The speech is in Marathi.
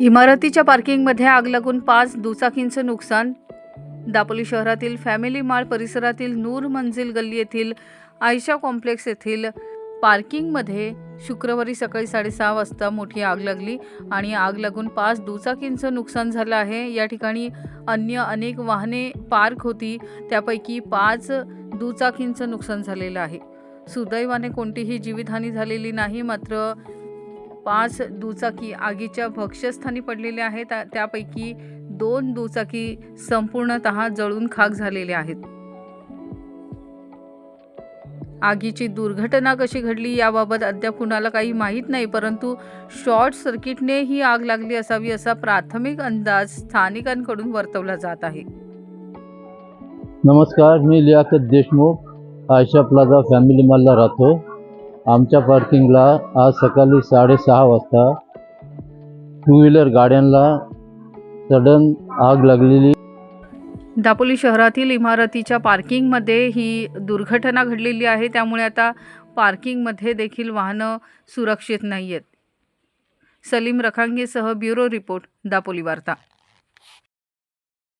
इमारतीच्या पार्किंगमध्ये आग लागून पाच दुचाकींचं नुकसान. दापोली शहरातील फॅमिली माळ परिसरातील नूर मंजिल गल्ली येथील आयशा कॉम्प्लेक्स येथील पार्किंगमध्ये शुक्रवारी सकाळी साडेसहा वाजता मोठी आग लागली आणि आग लागून पाच दुचाकींचं नुकसान झालं आहे. या ठिकाणी अन्य अनेक वाहने पार्क होती. त्यापैकी पाच दुचाकींचं नुकसान झालेलं आहे. सुदैवाने कोणतीही जीवितहानी झालेली नाही मात्र पाच दुचाकी आगीच्या भक्ष्यस्थानी पडलेल्या आहेत. त्यापैकी दोन दुचाकी संपूर्णत जळून खाक झालेल्या आहेत. आगीची दुर्घटना कशी घडली याबाबत अद्याप कुणाला काही माहीत नाही परंतु शॉर्ट सर्किटने ही आग लागली असावी असा प्राथमिक अंदाज स्थानिकांकडून वर्तवला जात आहे. नमस्कार मी लियाकत देशमुख आयशा प्लाझा फॅमिली मॉलला राहतो. आमच्या पार्किंगला आज सकाळी साडेसहा वाजता टू व्हीलर गाड्यांना सडन आग लागलेली. दापोली शहरातील इमारतीच्या पार्किंगमध्ये ही दुर्घटना घडलेली आहे. त्यामुळे आता पार्किंगमध्ये देखील वाहनं सुरक्षित नाही आहेत सलीम रखांगेसह ब्युरो रिपोर्ट दापोली वार्ता.